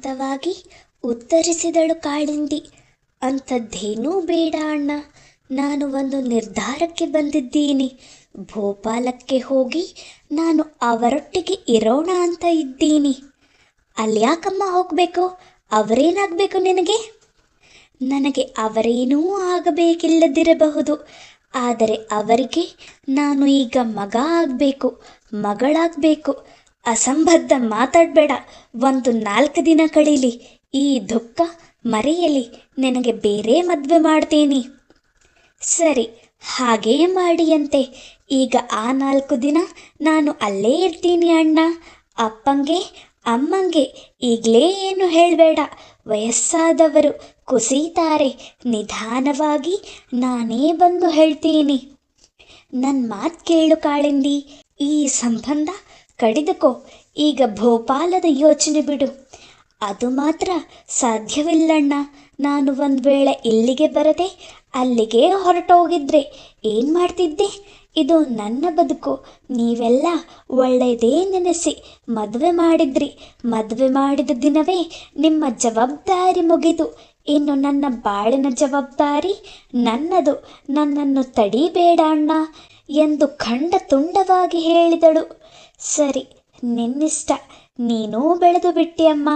ಶಾಂತವಾಗಿ ಉತ್ತರಿಸಿದಳು ಕಾಳಿಂದಿ, ಅಂಥದ್ದೇನೂ ಬೇಡ ಅಣ್ಣ, ನಾನು ಒಂದು ನಿರ್ಧಾರಕ್ಕೆ ಬಂದಿದ್ದೀನಿ. ಭೋಪಾಲಕ್ಕೆ ಹೋಗಿ ನಾನು ಅವರೊಟ್ಟಿಗೆ ಇರೋಣ ಅಂತ ಇದ್ದೀನಿ. ಅಲ್ಯಾಕಮ್ಮ ಹೋಗಬೇಕು? ಅವರೇನಾಗಬೇಕು ನಿನಗೆ? ನನಗೆ ಅವರೇನೂ ಆಗಬೇಕಿಲ್ಲದಿರಬಹುದು. ಆದರೆ ಅವರಿಗೆ ನಾನು ಈಗ ಮಗ ಆಗಬೇಕು, ಮಗಳಾಗಬೇಕು. ಅಸಂಬದ್ಧ ಮಾತಾಡಬೇಡ. ಒಂದು ನಾಲ್ಕು ದಿನ ಕಳೀಲಿ. ಈ ದುಃಖ ಮರೆಯಲಿ. ನಿನಗೆ ಬೇರೆ ಮದುವೆ ಮಾಡ್ತೀನಿ. ಸರಿ, ಹಾಗೇ ಮಾಡಿಯಂತೆ. ಈಗ ಆ ನಾಲ್ಕು ದಿನ ನಾನು ಅಲ್ಲೇ ಇರ್ತೀನಿ ಅಣ್ಣ. ಅಪ್ಪಂಗೆ, ಅಮ್ಮಂಗೆ ಈಗಲೇ ಏನು ಹೇಳಬೇಡ. ವಯಸ್ಸಾದವರು ಕುಸಿತಾರೆ. ನಿಧಾನವಾಗಿ ನಾನೇ ಬಂದು ಹೇಳ್ತೀನಿ. ನನ್ನ ಮಾತು ಕೇಳು ಕಾಳಿಂದಿ. ಈ ಸಂಬಂಧ ಕಡಿದುಕೋ. ಈಗ ಭೋಪಾಲದ ಯೋಚನೆ ಬಿಡು. ಅದು ಮಾತ್ರ ಸಾಧ್ಯವಿಲ್ಲಣ್ಣ. ನಾನು ಒಂದು ವೇಳೆ ಇಲ್ಲಿಗೆ ಬರದೆ ಅಲ್ಲಿಗೆ ಹೊರಟೋಗಿದ್ರೆ ಏನು ಮಾಡ್ತಿದ್ದೆ? ಇದು ನನ್ನ ಬದುಕು. ನೀವೆಲ್ಲ ಒಳ್ಳೆಯದೇ ನೆನೆಸಿ ಮದುವೆ ಮಾಡಿದ್ರಿ. ಮದುವೆ ಮಾಡಿದ ದಿನವೇ ನಿಮ್ಮ ಜವಾಬ್ದಾರಿ ಮುಗಿದು. ಇನ್ನು ನನ್ನ ಬಾಳಿನ ಜವಾಬ್ದಾರಿ ನನ್ನದು. ನನ್ನನ್ನು ತಡಿಬೇಡ ಅಣ್ಣ ಎಂದು ಖಂಡ ತುಂಡವಾಗಿ ಹೇಳಿದಳು. ಸರಿ, ನಿನ್ನಿಷ್ಟ. ನೀನೂ ಬೆಳೆದು ಬಿಟ್ಟಿಯಮ್ಮ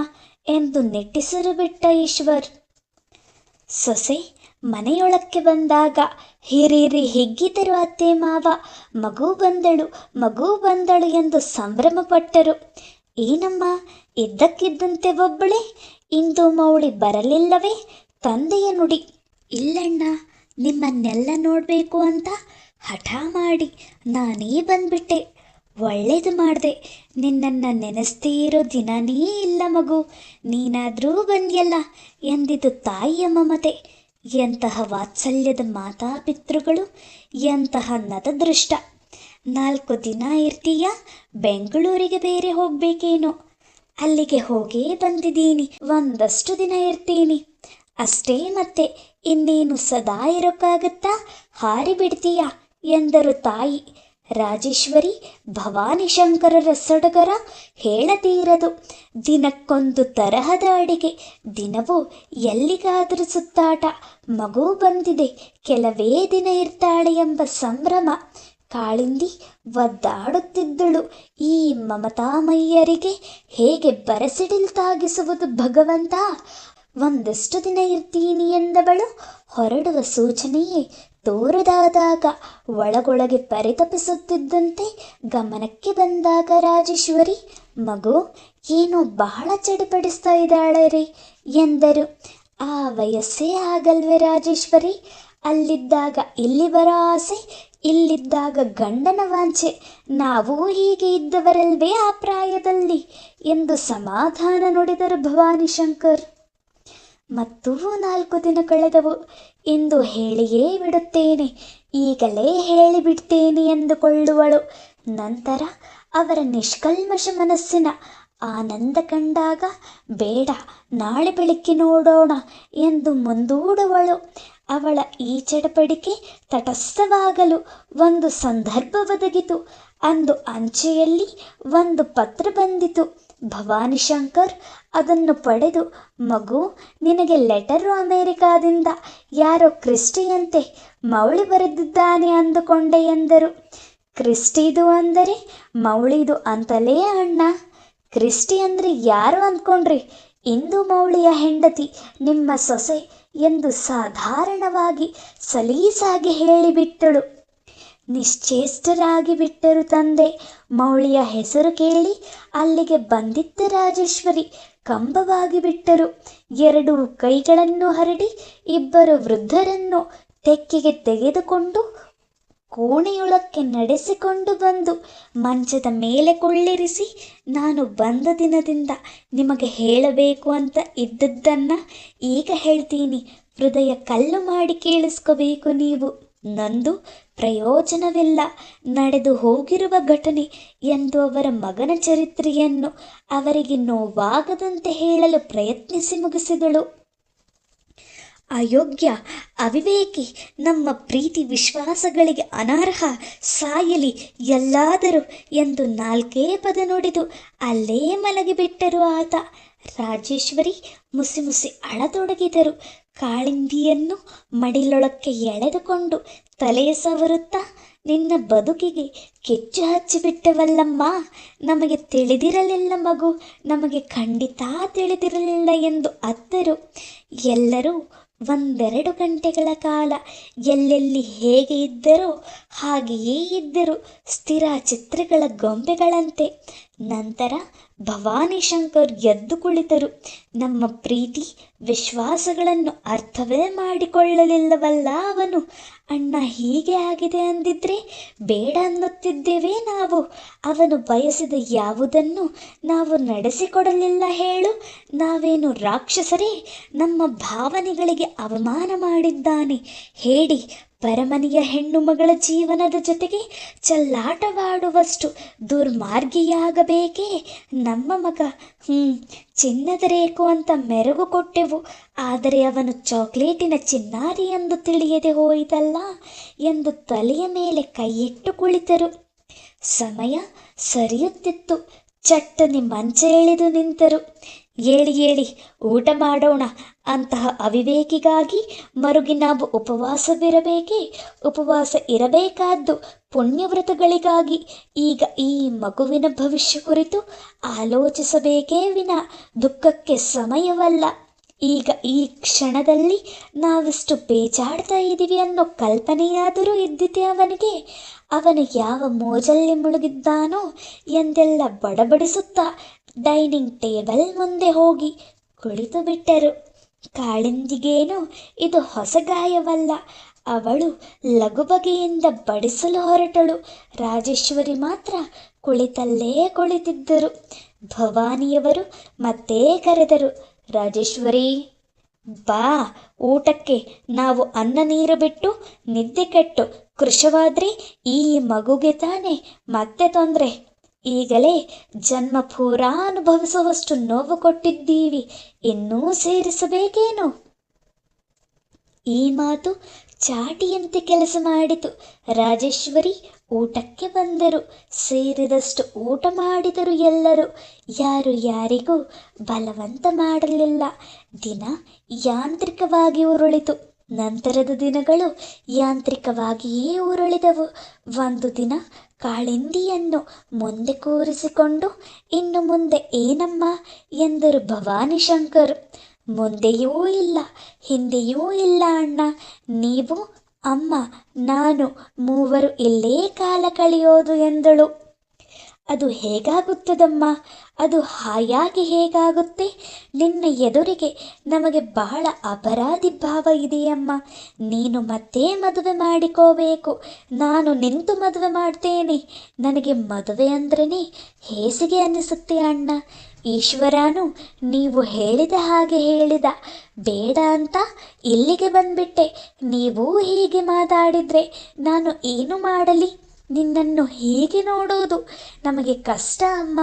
ಎಂದು ನೆಟ್ಟಿಸಿರು ಬಿಟ್ಟ ಈಶ್ವರ್. ಸೊಸೆ, ಮನೆಯೊಳಕ್ಕೆ ಬಂದಾಗ ಹಿರಿಯರಿ ಹಿಗ್ಗಿದರು ಅತ್ತೆ ಮಾವ. ಮಗು ಬಂದಳು ಮಗು ಬಂದಳು ಎಂದು ಸಂಭ್ರಮಪಟ್ಟರು. ಏನಮ್ಮ, ಇದ್ದಕ್ಕಿದ್ದಂತೆ ಒಬ್ಬಳೆ? ಇಂದು ಮೌಳಿ ಬರಲಿಲ್ಲವೇ? ತಂದೆಯ ನುಡಿ. ಇಲ್ಲಣ್ಣ, ನಿಮ್ಮನ್ನೆಲ್ಲ ನೋಡಬೇಕು ಅಂತ ಹಠ ಮಾಡಿ ನಾನೇ ಬಂದ್ಬಿಟ್ಟೆ. ಒಳ್ಳೇದು ಮಾಡಿದೆ. ನಿನ್ನನ್ನು ನೆನೆಸ್ತೇ ಇರೋ ದಿನನೇ ಇಲ್ಲ ಮಗು. ನೀನಾದರೂ ಬಂದ್ಯಲ್ಲ ಎಂದಿದ್ದು ತಾಯಿಯ ಮಮತೆ ಎಂತಹ ವಾತ್ಸಲ್ಯದ ಮಾತಾಪಿತೃಗಳು, ಎಂತಹ ನತದೃಷ್ಟ. ನಾಲ್ಕು ದಿನ ಇರ್ತೀಯ? ಬೆಂಗಳೂರಿಗೆ ಬೇರೆ ಹೋಗಬೇಕೇನೋ? ಅಲ್ಲಿಗೆ ಹೋಗೇ ಬಂದಿದ್ದೀನಿ. ಒಂದಷ್ಟು ದಿನ ಇರ್ತೀನಿ. ಅಷ್ಟೇ ಮತ್ತೆ ಇನ್ನೇನು ಸದಾ ಇರೋಕ್ಕಾಗುತ್ತಾ? ಹಾರಿ ಬಿಡ್ತೀಯ? ಎಂದರು ತಾಯಿ. ರಾಜೇಶ್ವರಿ, ಭವಾನಿ ಶಂಕರರ ಸಡಗರ ಹೇಳತೀರದು. ದಿನಕ್ಕೊಂದು ತರಹದ ಅಡಿಗೆ, ದಿನವೂ ಎಲ್ಲಿಗಾದರೂ ಸುತ್ತಾಟ. ಮಗು ಬಂದಿದೆ, ಕೆಲವೇ ದಿನ ಇರ್ತಾಳೆ ಎಂಬ ಸಂಭ್ರಮ. ಕಾಳಿಂದಿ ಒದ್ದಾಡುತ್ತಿದ್ದಳು, ಈ ಮಮತಾಮಯ್ಯರಿಗೆ ಹೇಗೆ ಬರಸಿಡಿಲ್ತಾಗಿಸುವುದು ಭಗವಂತ? ಒಂದಷ್ಟು ದಿನ ಇರ್ತೀನಿ ಎಂದವಳು, ಹೊರಡುವ ಸೂಚನೆಯೇ ತೋರದಾದಾಗ ಒಳಗೊಳಗೆ ಪರಿತಪಿಸುತ್ತಿದ್ದಂತೆ ಗಮನಕ್ಕೆ ಬಂದಾಗ ರಾಜೇಶ್ವರಿ, ಮಗು, ಏನೋ ಬಹಳ ಚಡಿಪಡಿಸ್ತಾ ಇದ್ದಾಳೆ ರೀ ಎಂದರು. ಆ ವಯಸ್ಸೇ ಆಗಲ್ವೇ ರಾಜೇಶ್ವರಿ? ಅಲ್ಲಿದ್ದಾಗ ಇಲ್ಲಿ ಬರೋ ಆಸೆ, ಇಲ್ಲಿದ್ದಾಗ ಗಂಡನ ವಾಂಛೆ. ನಾವು ಹೀಗೆ ಇದ್ದವರಲ್ವೇ ಆ ಪ್ರಾಯದಲ್ಲಿ? ಎಂದು ಸಮಾಧಾನ ನುಡಿದರು ಭವಾನಿ ಶಂಕರ್. ಮತ್ತೂ ನಾಲ್ಕು ದಿನ ಕಳೆದವು ಎಂದು ಹೇಳಿಯೇ ಬಿಡುತ್ತೇನೆ. ಈಗಲೇ ಹೇಳಿಬಿಡ್ತೇನೆ ಎಂದುಕೊಳ್ಳುವಳು. ನಂತರ ಅವರ ನಿಷ್ಕಲ್ಮಶ ಮನಸ್ಸಿನ ಆನಂದ ಕಂಡಾಗ, ಬೇಡ, ನಾಳೆ ಬೆಳಿಗ್ಗೆ ನೋಡೋಣ ಎಂದು ಮುಂದೂಡುವಳು. ಅವಳ ಈ ಚಡಪಡಿಕೆ ತಟಸ್ಥವಾಗಲು ಒಂದು ಸಂದರ್ಭ ಒದಗಿತು. ಅಂದು ಅಂಚೆಯಲ್ಲಿ ಒಂದು ಪತ್ರ ಬಂದಿತು. ಭವಾನಿ ಶಂಕರ್ ಅದನ್ನು ಪಡೆದು, ಮಗು, ನಿನಗೆ ಲೆಟರು ಅಮೆರಿಕಾದಿಂದ. ಯಾರೋ ಕ್ರಿಸ್ಟಿಯಂತೆ ಮೌಳಿ ಬರೆದಿದ್ದಾನೆ ಅಂದುಕೊಂಡೆ ಎಂದರು. ಕ್ರಿಸ್ಟಿದು ಅಂದರೆ ಮೌಳಿದು ಅಂತಲೇ ಅಣ್ಣ. ಕ್ರಿಸ್ಟಿ ಅಂದರೆ ಯಾರು ಅಂದ್ಕೊಂಡ್ರಿ? ಇಂದು ಮೌಳಿಯ ಹೆಂಡತಿ, ನಿಮ್ಮ ಸೊಸೆ ಎಂದು ಸಾಧಾರಣವಾಗಿ ಸಲೀಸಾಗಿ ಹೇಳಿಬಿಟ್ಟಳು. ನಿಶ್ಚೇಷ್ಟರಾಗಿ ಬಿಟ್ಟರು ತಂದೆ. ಮೌಳಿಯ ಹೆಸರು ಕೇಳಿ ಅಲ್ಲಿಗೆ ಬಂದಿದ್ದ ರಾಜೇಶ್ವರಿ. ಕಂಬವಾಗಿ ಬಿಟ್ಟರು. ಎರಡು ಕೈಗಳನ್ನು ಹರಡಿ ಇಬ್ಬರು ವೃದ್ಧರನ್ನು ತೆಕ್ಕೆಗೆ ತೆಗೆದುಕೊಂಡು ಕೋಣೆಯೊಳಕ್ಕೆ ನಡೆಸಿಕೊಂಡು ಬಂದು ಮಂಚದ ಮೇಲೆ ಕುಳ್ಳಿರಿಸಿ, ನಾನು ಬಂದ ದಿನದಿಂದ ನಿಮಗೆ ಹೇಳಬೇಕು ಅಂತ ಇದ್ದದ್ದನ್ನು ಈಗ ಹೇಳ್ತೀನಿ. ಹೃದಯ ಕಲ್ಲು ಮಾಡಿ ಕೇಳಿಸ್ಕೋಬೇಕು ನೀವು. ನಂದು ಪ್ರಯೋಜನವಿಲ್ಲ. ನಡೆದು ಹೋಗಿರುವ ಘಟನೆ ಎಂದು ಅವರ ಮಗನ ಚರಿತ್ರೆಯನ್ನು ಅವರಿಗೆ ನೋವಾಗದಂತೆ ಹೇಳಲು ಪ್ರಯತ್ನಿಸಿ ಮುಗಿಸಿದಳು. ಅಯೋಗ್ಯ, ಅವಿವೇಕಿ, ನಮ್ಮ ಪ್ರೀತಿ ವಿಶ್ವಾಸಗಳಿಗೆ ಅನರ್ಹ, ಸಾಯಲಿ ಎಲ್ಲಾದರೂ ಎಂದು ನಾಲ್ಕೇ ಪದ ನುಡಿದು ಅಲ್ಲೇ ಮಲಗಿಬಿಟ್ಟರು ಆತ. ರಾಜೇಶ್ವರಿ ಮುಸಿ ಮುಸಿ ಅಳತೊಡಗಿದರು. ಕಾಳಿಂದಿಯನ್ನು ಮಡಿಲೊಳಕ್ಕೆ ಎಳೆದುಕೊಂಡು ತಲೆಯ ಸವರುತ್ತಾ ನಿನ್ನ ಬದುಕಿಗೆ ಕೆಚ್ಚು ಹಚ್ಚಿಬಿಟ್ಟವಲ್ಲಮ್ಮ. ನಮಗೆ ತಿಳಿದಿರಲಿಲ್ಲ ಮಗು, ನಮಗೆ ಖಂಡಿತ ತಿಳಿದಿರಲಿಲ್ಲ ಎಂದು ಅತ್ತರು. ಎಲ್ಲರೂ ಒಂದೆರಡು ಗಂಟೆಗಳ ಕಾಲ ಎಲ್ಲೆಲ್ಲಿ ಹೇಗೆ ಇದ್ದರೋ ಹಾಗೆಯೇ ಇದ್ದರು, ಸ್ಥಿರ ಚಿತ್ರಗಳ ಗೊಂಬೆಗಳಂತೆ. ನಂತರ ಭವಾನಿ ಶಂಕರ್ ಎದ್ದು ಕುಳಿತರು. ನಮ್ಮ ಪ್ರೀತಿ ವಿಶ್ವಾಸಗಳನ್ನು ಅರ್ಥವೇ ಮಾಡಿಕೊಳ್ಳಲಿಲ್ಲವಲ್ಲ ಅವನು. ಅಣ್ಣ ಹೀಗೆ ಆಗಿದೆ ಅಂದಿದ್ರೆ ಬೇಡ ಅನ್ನುತ್ತಿದ್ದೇವೆ ನಾವು. ಅವನು ಬಯಸಿದ ಯಾವುದನ್ನು ನಾವು ನಡೆಸಿಕೊಡಲಿಲ್ಲ ಹೇಳು. ನಾವೇನು ರಾಕ್ಷಸರೇ, ನಮ್ಮ ಭಾವನೆಗಳಿಗೆ ಅವಮಾನ ಮಾಡಿದ್ದಾನೆ. ಹೇಳಿ ಪರಮನೆಯ ಹೆಣ್ಣು ಮಗಳ ಜೀವನದ ಜೊತೆಗೆ ಚಲ್ಲಾಟವಾಡುವಷ್ಟು ದುರ್ಮಾರ್ಗಿಯಾಗಬೇಕೇ? ನಮ್ಮ ಮಗ ಹ್ಞೂ ಚಿನ್ನದ ರೇಖು ಅಂತ ಮೆರಗು ಕೊಟ್ಟೆವು. ಆದರೆ ಅವನು ಚಾಕ್ಲೇಟಿನ ಚಿನ್ನಾರಿ ಎಂದು ತಿಳಿಯದೆ ಹೋಯಿತಲ್ಲ ಎಂದು ತಲೆಯ ಮೇಲೆ ಕೈಯಿಟ್ಟು ಕುಳಿತರು. ಸಮಯ ಸರಿಯುತ್ತಿತ್ತು. ಚಟ್ಟನೆ ಮಂಚ ಎಳೆದು ನಿಂತರು. ಏಳಿ ಏಳಿ ಊಟ ಮಾಡೋಣ. ಅಂತಹ ಅವಿವೇಕಿಗಾಗಿ ಮರುಗಿ ನಾವು ಉಪವಾಸವಿರಬೇಕೇ? ಉಪವಾಸ ಇರಬೇಕಾದ್ದು ಪುಣ್ಯವ್ರತಗಳಿಗಾಗಿ. ಈಗ ಈ ಮಗುವಿನ ಭವಿಷ್ಯ ಕುರಿತು ಆಲೋಚಿಸಬೇಕೇ ವಿನ. ದುಃಖಕ್ಕೆ ಸಮಯವಲ್ಲ. ಈಗ ಈ ಕ್ಷಣದಲ್ಲಿ ನಾವಿಷ್ಟು ಬೇಜಾಡ್ತಾ ಇದ್ದೀವಿ ಅನ್ನೋ ಕಲ್ಪನೆಯಾದರೂ ಇದ್ದಿತೆ ಅವನಿಗೆ. ಅವನು ಯಾವ ಮೋಜಲ್ಲಿ ಮುಳುಗಿದ್ದಾನೋ ಎಂದೆಲ್ಲ ಬಡಬಡಿಸುತ್ತಾ ಡೈನಿಂಗ್ ಟೇಬಲ್ ಮುಂದೆ ಹೋಗಿ ಕುಳಿತು ಬಿಟ್ಟರು. ಕಾಳಿಂದಿಗೇನು ಇದು ಹೊಸ ಗಾಯವಲ್ಲ. ಅವಳು ಲಘುಬಗೆಯಿಂದ ಬಡಿಸಲು ಹೊರಟಳು. ರಾಜೇಶ್ವರಿ ಮಾತ್ರ ಕುಳಿತಲ್ಲೇ ಕುಳಿತಿದ್ದರು. ಭವಾನಿಯವರು ಮತ್ತೆ ಕರೆದರು, ರಾಜೇಶ್ವರಿ, ಬಾ, ಊಟಕ್ಕೆ. ನಾವು ಅನ್ನ ನೀರು ಬಿಟ್ಟು ನಿದ್ದೆ ಕೆಟ್ಟು. ಕೃಶವಾದ್ರೆ ಈ ಮಗುಗೆ ತಾನೆ ಮತ್ತೆ ತೊಂದರೆ. ಈಗಲೇ ಜನ್ಮ ಪೂರಾ ಅನುಭವಿಸುವಷ್ಟು ನೋವು ಕೊಟ್ಟಿದ್ದೀವಿ. ಇನ್ನೂ ಸೇರಿಸಬೇಕೇನು? ಈ ಮಾತು ಚಾಟಿಯಂತೆ ಕೆಲಸ ಮಾಡಿತು. ರಾಜೇಶ್ವರಿ ಊಟಕ್ಕೆ ಬಂದರು. ಸೇರಿದಷ್ಟು ಊಟ ಮಾಡಿದರು ಎಲ್ಲರೂ. ಯಾರು ಯಾರಿಗೂ ಬಲವಂತ ಮಾಡಲಿಲ್ಲ. ದಿನ ಯಾಂತ್ರಿಕವಾಗಿ ಉರುಳಿತು. ನಂತರದ ದಿನಗಳು ಯಾಂತ್ರಿಕವಾಗಿಯೇ ಉರುಳಿದವು. ಒಂದು ದಿನ ಕಾಳಿಂದಿಯನ್ನು ಮುಂದೆ ಕೂರಿಸಿಕೊಂಡು, ಇನ್ನು ಮುಂದೆ ಏನಮ್ಮ? ಎಂದರು ಭವಾನಿ ಶಂಕರ್. ಮುಂದೆಯೂ ಇಲ್ಲ, ಹಿಂದೆಯೂ ಇಲ್ಲ ಅಣ್ಣ. ನೀವು, ಅಮ್ಮ, ನಾನು ಮೂವರು ಇಲ್ಲೇ ಕಾಲ ಕಳೆಯೋದು ಎಂದಳು. ಅದು ಹೇಗಾಗುತ್ತದಮ್ಮ? ಅದು ಹಾಯಾಗಿ ಹೇಗಾಗುತ್ತೆ? ನಿನ್ನ ಎದುರಿಗೆ ನಮಗೆ ಬಹಳ ಅಪರಾಧಿ ಭಾವ ಇದೆಯಮ್ಮ. ನೀನು ಮತ್ತೆ ಮದುವೆ ಮಾಡಿಕೋಬೇಕು. ನಾನು ನಿಂತು ಮದುವೆ ಮಾಡ್ತೇನೆ. ನನಗೆ ಮದುವೆ ಅಂದ್ರೇ ಹೇಸಿಗೆ ಅನ್ನಿಸುತ್ತೆ ಅಣ್ಣ. ಈಶ್ವರನು ನೀವು ಹೇಳಿದ ಹಾಗೆ ಹೇಳಿದ. ಬೇಡ ಅಂತ ಇಲ್ಲಿಗೆ ಬಂದ್ಬಿಟ್ಟೆ. ನೀವು ಹೀಗೆ ಮಾತಾಡಿದ್ರೆ ನಾನು ಏನು ಮಾಡಲಿ? ನಿನ್ನನ್ನು ಹೇಗೆ ನೋಡುವುದು? ನಮಗೆ ಕಷ್ಟ ಅಮ್ಮ.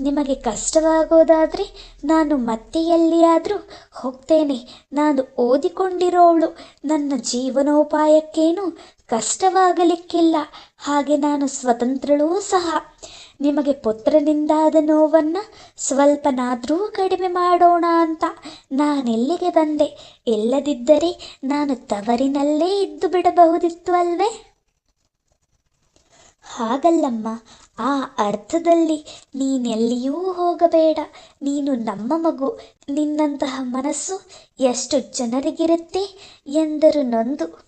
ನಿಮಗೆ ಕಷ್ಟವಾಗೋದಾದರೆ ನಾನು ಮತ್ತೆ ಎಲ್ಲಿಯಾದರೂ ಹೋಗ್ತೇನೆ. ನಾನು ಓದಿಕೊಂಡಿರೋಳು. ನನ್ನ ಜೀವನೋಪಾಯಕ್ಕೇನು ಕಷ್ಟವಾಗಲಿಕ್ಕಿಲ್ಲ. ಹಾಗೆ ನಾನು ಸ್ವತಂತ್ರಳೂ ಸಹ. ನಿಮಗೆ ಪುತ್ರನಿಂದಾದ ನೋವನ್ನು ಸ್ವಲ್ಪನಾದರೂ ಕಡಿಮೆ ಮಾಡೋಣ ಅಂತ ನಾನೆಲ್ಲಿಗೆ ಬಂದೆ? ಇಲ್ಲದಿದ್ದರೆ ನಾನು ತವರಿನಲ್ಲೇ ಇದ್ದು ಬಿಡಬಹುದಿತ್ತು ಅಲ್ವೇ ಹಾಗಲ್ಲಮ್ಮ, ಆ ಅರ್ಥದಲ್ಲಿ ನೀನೆಲ್ಲಿಯೂ ಹೋಗಬೇಡ. ನೀನು ನಮ್ಮ ಮಗು, ನಿನ್ನಂತಹ ಮನಸ್ಸು ಎಷ್ಟು ಜನರಿಗಿರುತ್ತೆ ಎಂದರು ನೊಂದು.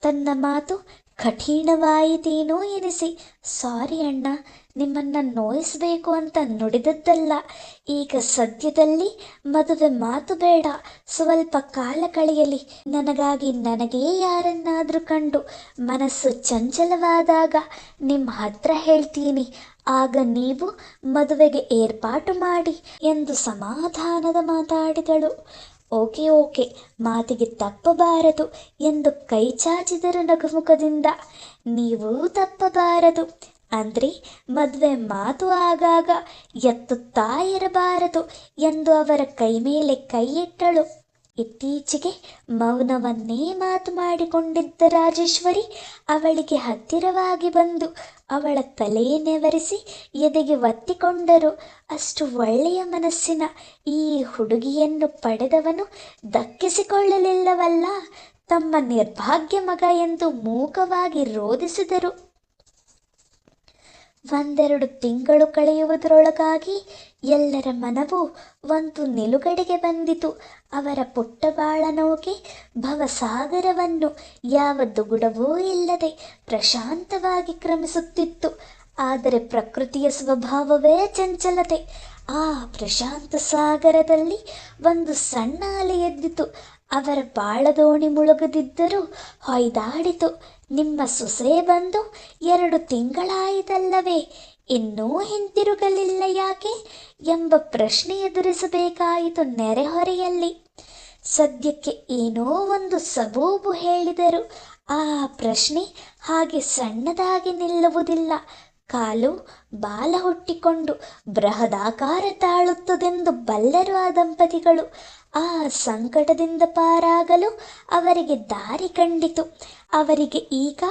ತನ್ನ ಮಾತು ಕಠಿಣವಾಯಿತೇನೋ ಎನಿಸಿ. ಸಾರಿ ಅಣ್ಣ, ನಿಮ್ಮನ್ನು ನೋಯಿಸಬೇಕು ಅಂತ ನುಡಿದದ್ದಲ್ಲ. ಈಗ ಸದ್ಯದಲ್ಲಿ ಮದುವೆ ಮಾತು ಬೇಡ. ಸ್ವಲ್ಪ ಕಾಲ ಕಳೆಯಲಿ. ನನಗಾಗಿ ನನಗೇ ಯಾರನ್ನಾದರೂ ಕಂಡು ಮನಸ್ಸು ಚಂಚಲವಾದಾಗ ನಿಮ್ಮ ಹತ್ರ ಹೇಳ್ತೀನಿ. ಆಗ ನೀವು ಮದುವೆಗೆ ಏರ್ಪಾಟು ಮಾಡಿ ಎಂದು ಸಮಾಧಾನದ ಮಾತಾಡಿದಳು. ಓಕೆ ಓಕೆ, ಮಾತಿಗೆ ತಪ್ಪಬಾರದು ಎಂದು ಕೈ ಚಾಚಿದರು ನಗುಮುಖದಿಂದ. ನೀವು ತಪ್ಪಬಾರದು ಅಂದರೆ ಮದುವೆ ಮಾತು ಆಗಾಗ ಎತ್ತುತ್ತಾ ಇರಬಾರದು ಎಂದು ಅವರ ಕೈ ಮೇಲೆ ಕೈ ಇಟ್ಟಳು. ಇತ್ತೀಚೆಗೆ ಮೌನವನ್ನೇ ಮಾತು ಮಾಡಿಕೊಂಡಿದ್ದ ರಾಜೇಶ್ವರಿ ಅವಳಿಗೆ ಹತ್ತಿರವಾಗಿ ಬಂದು ಅವಳ ತಲೆಯೇ ನೆವರಿಸಿ ಎದೆಗೆ ಒತ್ತಿಕೊಂಡರು. ಅಷ್ಟು ಒಳ್ಳೆಯ ಮನಸ್ಸಿನ ಈ ಹುಡುಗಿಯನ್ನು ಪಡೆದವನು ದಕ್ಕಿಸಿಕೊಳ್ಳಲಿಲ್ಲವಲ್ಲ ತಮ್ಮ ನಿರ್ಭಾಗ್ಯ ಮಗ ಎಂದು ಮೂಕವಾಗಿ ರೋಧಿಸಿದರು ಒಂದೆರಡು ತಿಂಗಳು ಕಳೆಯುವುದರೊಳಗಾಗಿ ಎಲ್ಲರ ಮನವು ಒಂದು ನಿಲುಗಡೆಗೆ ಬಂದಿತು. ಅವರ ಪುಟ್ಟ ಬಾಳನೋಗೆ ಭವಸಾಗರವನ್ನು ಯಾವ ದುಗುಡವೂ ಇಲ್ಲದೆ ಪ್ರಶಾಂತವಾಗಿ ಕ್ರಮಿಸುತ್ತಿತ್ತು. ಆದರೆ ಪ್ರಕೃತಿಯ ಸ್ವಭಾವವೇ ಚಂಚಲತೆ. ಆ ಪ್ರಶಾಂತ ಸಾಗರದಲ್ಲಿ ಒಂದು ಸಣ್ಣ ಅಲೆ ಎದ್ದಿತು. ಅವರ ಬಾಳದೋಣಿ ಮುಳುಗದಿದ್ದರೂ ಹೊಯ್ದಾಡಿತು. ನಿಮ್ಮ ಸೊಸೆ ಬಂದು ಎರಡು ತಿಂಗಳಾಯಿತಲ್ಲವೇ? ಇನ್ನೂ ಹಿಂತಿರುಗಲಿಲ್ಲ ಯಾಕೆ? ಎಂಬ ಪ್ರಶ್ನೆ ಎದುರಿಸಬೇಕಾಯಿತು ನೆರೆಹೊರೆಯಲ್ಲಿ. ಸದ್ಯಕ್ಕೆ ಏನೋ ಒಂದು ಸಬೂಬು ಹೇಳಿದರು. ಆ ಪ್ರಶ್ನೆ ಹಾಗೆ ಸಣ್ಣದಾಗಿ ನಿಲ್ಲುವುದಿಲ್ಲ. ಕಾಲು ಬಾಲ ಹುಟ್ಟಿಕೊಂಡು ಬೃಹದಾಕಾರ ತಾಳುತ್ತದೆಂದು ಬಲ್ಲರು ಆ ದಂಪತಿಗಳು. ಆ ಸಂಕಟದಿಂದ ಪಾರಾಗಲು ಅವರಿಗೆ ದಾರಿ ಕಂಡಿತು. ಅವರಿಗೆ ಈಗ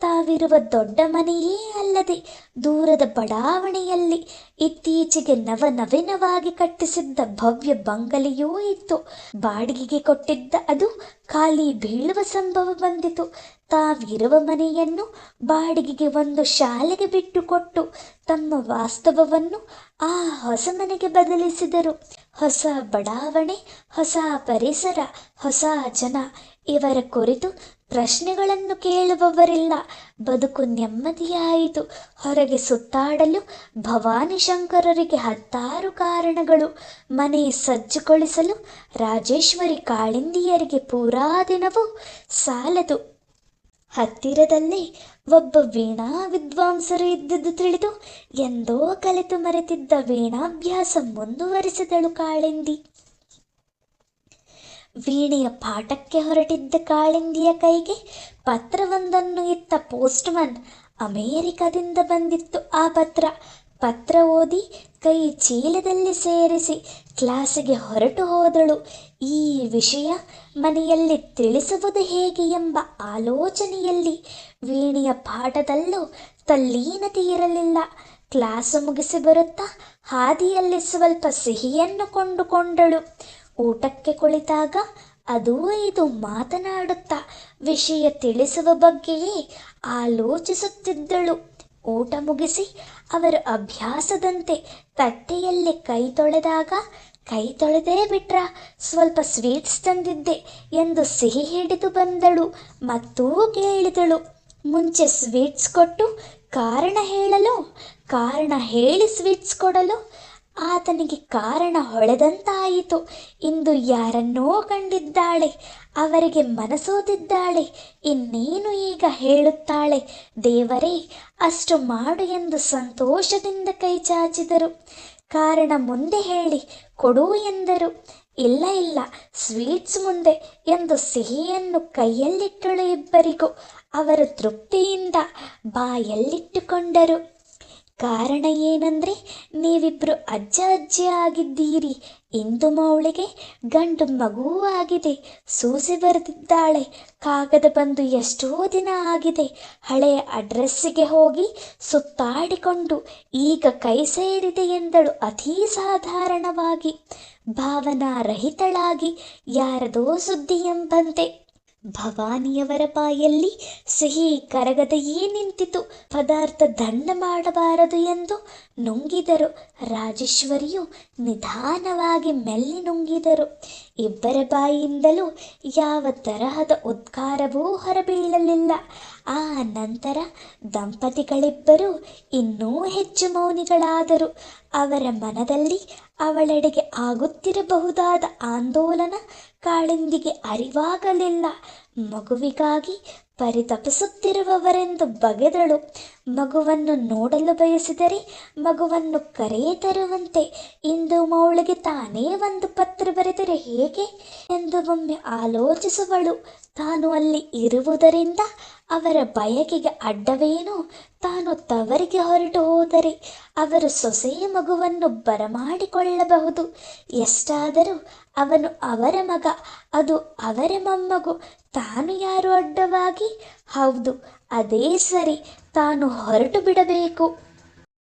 ತಾವಿರುವ ದೊಡ್ಡ ಮನೆಯೇ ಅಲ್ಲದೆ ದೂರದ ಬಡಾವಣೆಯಲ್ಲಿ ಇತ್ತೀಚೆಗೆ ನವನವೀನವಾಗಿ ಕಟ್ಟಿಸಿದ್ದ ಭವ್ಯ ಬಂಗಲೆಯೂ ಇತ್ತು. ಬಾಡಿಗೆಗೆ ಕೊಟ್ಟಿದ್ದ ಅದು ಖಾಲಿ ಬೀಳುವ ಸಂಭವ ಬಂದಿತು. ತಾವಿರುವ ಮನೆಯನ್ನು ಬಾಡಿಗೆಗೆ ಒಂದು ಶಾಲೆಗೆ ಬಿಟ್ಟುಕೊಟ್ಟು ತಮ್ಮ ವಾಸ್ತವವನ್ನು ಆ ಹೊಸ ಮನೆಗೆ ಬದಲಿಸಿದರು. ಹೊಸ ಬಡಾವಣೆ, ಹೊಸ ಪರಿಸರ, ಹೊಸ ಜನ ಇವರ ಕುರಿತು ಪ್ರಶ್ನೆಗಳನ್ನು ಕೇಳುವವರಿಲ್ಲ. ಬದುಕು ನೆಮ್ಮದಿಯಾಯಿತು. ಹೊರಗೆ ಸುತ್ತಾಡಲು ಭವಾನಿ ಶಂಕರರಿಗೆ ಹತ್ತಾರು ಕಾರಣಗಳು. ಮನೆ ಸಜ್ಜುಗೊಳಿಸಲು ರಾಜೇಶ್ವರಿ ಕಾಳಿಂದಿಯರಿಗೆ ಪೂರಾ ದಿನವೂ ಸಾಲದು. ಹತ್ತಿರದಲ್ಲೇ ಒಬ್ಬ ವೀಣಾ ವಿದ್ವಾಂಸರು ಇದ್ದದ್ದು ತಿಳಿದು ಎಂದೋ ಕಲಿತು ಮರೆತಿದ್ದ ವೀಣಾಭ್ಯಾಸ ಮುಂದುವರಿಸಿದಳು ಕಾಳಿಂದಿ. ವೀಣೆಯ ಪಾಠಕ್ಕೆ ಹೊರಟಿದ್ದ ಕಾಳಿಂದಿಯ ಕೈಗೆ ಪತ್ರವೊಂದನ್ನು ಇತ್ತ ಪೋಸ್ಟ್ಮನ್ ಅಮೇರಿಕದಿಂದ ಬಂದಿತ್ತು ಆ ಪತ್ರ. ಪತ್ರ ಓದಿ ಕೈ ಚೀಲದಲ್ಲಿ ಸೇರಿಸಿ ಕ್ಲಾಸಿಗೆ ಹೊರಟು ಹೋದಳು. ಈ ವಿಷಯ ಮನೆಯಲ್ಲಿ ತಿಳಿಸುವುದು ಹೇಗೆ ಎಂಬ ಆಲೋಚನೆಯಲ್ಲಿ ವೀಣೆಯ ಪಾಠದಲ್ಲೂ ತಲ್ಲೀನತೆ ಇರಲಿಲ್ಲ. ಕ್ಲಾಸು ಮುಗಿಸಿ ಬರುತ್ತಾ ಹಾದಿಯಲ್ಲಿ ಸ್ವಲ್ಪ ಸಿಹಿಯನ್ನು ಕೊಂಡುಕೊಂಡಳು. ಊಟಕ್ಕೆ ಕುಳಿತಾಗ ಅದೂ ಇದು ಮಾತನಾಡುತ್ತಾ ವಿಷಯ ತಿಳಿಸುವ ಬಗ್ಗೆಯೇ ಆಲೋಚಿಸುತ್ತಿದ್ದಳು. ಊಟ ಮುಗಿಸಿ ಅವರು ಅಭ್ಯಾಸದಂತೆ ತಟ್ಟೆಯಲ್ಲಿ ಕೈ ತೊಳೆದಾಗ, ಕೈ ತೊಳೆದೇ ಬಿಟ್ರ, ಸ್ವಲ್ಪ ಸ್ವೀಟ್ಸ್ ತಂದಿದ್ದೆ ಎಂದು ಸಿಹಿ ಹಿಡಿದು ಬಂದಳು. ಮತ್ತೂ ಕೇಳಿದಳು, ಮುಂಚೆ ಸ್ವೀಟ್ಸ್ ಕೊಟ್ಟು ಕಾರಣ ಹೇಳಲು? ಕಾರಣ ಹೇಳಿ ಸ್ವೀಟ್ಸ್ ಕೊಡಲು? ಆತನಿಗೆ ಕಾರಣ ಹೊಳೆದಂತಾಯಿತು. ಇಂದು ಯಾರನ್ನೋ ಕಂಡಿದ್ದಾಳೆ, ಅವರಿಗೆ ಮನಸೋದಿದ್ದಾಳೆ, ಇನ್ನೇನು ಈಗ ಹೇಳುತ್ತಾಳೆ? ದೇವರೇ, ಅಷ್ಟು ಮಾಡು ಎಂದು ಸಂತೋಷದಿಂದ ಕೈ ಚಾಚಿದರು. ಕಾರಣ ಮುಂದೆ ಹೇಳಿ, ಕೊಡು ಎಂದರು. ಇಲ್ಲ ಇಲ್ಲ, ಸ್ವೀಟ್ಸ್ ಮುಂದೆ ಎಂದು ಸಿಹಿಯನ್ನು ಕೈಯಲ್ಲಿಟ್ಟಳು ಇಬ್ಬರಿಗೂ. ಅವರು ತೃಪ್ತಿಯಿಂದ ಬಾಯಲ್ಲಿಟ್ಟುಕೊಂಡರು. ಕಾರಣ ಏನಂದ್ರೆ, ನೀವಿಬ್ರು ಅಜ್ಜ ಅಜ್ಜಿ ಆಗಿದ್ದೀರಿ. ಇಂದು ಮೌಳಿಗೆ ಗಂಡು ಮಗುವೂ ಆಗಿದೆ. ಸೂಸಿ ಬರೆದಿದ್ದಾಳೆ. ಕಾಗದ ಬಂದು ಎಷ್ಟೋ ದಿನ ಆಗಿದೆ. ಹಳೆಯ ಅಡ್ರೆಸ್ಸಿಗೆ ಹೋಗಿ ಸುತ್ತಾಡಿಕೊಂಡು, ಈಗ ಕೈ ಸೇರಿದೆ ಎಂದಳು ಅತೀ ಸಾಧಾರಣವಾಗಿ. ಭಾವನಾ ರಹಿತಳಾಗಿ ಯಾರದೋ ಸುದ್ದಿ ಎಂಬಂತೆ. ಭವಾನಿಯವರ ಬಾಯಲ್ಲಿ ಸಿಹಿ ಕರಗದೆಯೇ ನಿಂತಿತು. ಪದಾರ್ಥ ದಂಡ ಮಾಡಬಾರದು ಎಂದು ನುಂಗಿದರು. ರಾಜೇಶ್ವರಿಯು ನಿಧಾನವಾಗಿ ಮೆಲ್ಲಿ ನುಂಗಿದರು. ಇಬ್ಬರ ಬಾಯಿಯಿಂದಲೂ ಯಾವ ತರಹದ ಉದ್ಗಾರವೂ ಹೊರಬೀಳಲಿಲ್ಲ. ಆ ನಂತರ ದಂಪತಿಗಳಿಬ್ಬರು ಇನ್ನೂ ಹೆಚ್ಚು ಮೌನಿಗಳಾದರು. ಅವರ ಮನದಲ್ಲಿ ಅವಳೆಡೆಗೆ ಆಗುತ್ತಿರಬಹುದಾದ ಆಂದೋಲನ ಕಾಳಿಂದಿಗೆ ಅರಿವಾಗಲಿಲ್ಲ. ಮಗುವಿಗಾಗಿ ಪರಿತಪಿಸುತ್ತಿರುವವರೆಂದು ಬಗೆದಳು. ಮಗುವನ್ನು ನೋಡಲು ಬಯಸಿದರೆ ಮಗುವನ್ನು ಕರೆಯೇ ತರುವಂತೆ. ಇಂದು ಮೌಳಿಗೆ ತಾನೇ ಒಂದು ಪತ್ರ ಬರೆದರೆ ಹೇಗೆ? ಎಂದು ಒಮ್ಮೆ ಆಲೋಚಿಸುವಳು. ತಾನು ಅಲ್ಲಿ ಇರುವುದರಿಂದ ಅವರ ಬಯಕೆಗೆ ಅಡ್ಡವೇನೋ? ತಾನು ತವರಿಗೆ ಹೊರಟು ಹೋದರೆ ಅವರು ಸೊಸೆಯ ಮಗುವನ್ನು ಬರಮಾಡಿಕೊಳ್ಳಬಹುದು. ಎಷ್ಟಾದರೂ ಅವನು ಅವರ ಮಗ, ಅದು ಅವರ ಮೊಮ್ಮಗು ತಾನು ಯಾರು ಅಡ್ಡವಾಗಿ? ಹೌದು ಅದೇ ಸರಿ. ತಾನು ಹೊರಟು ಬಿಡಬೇಕು.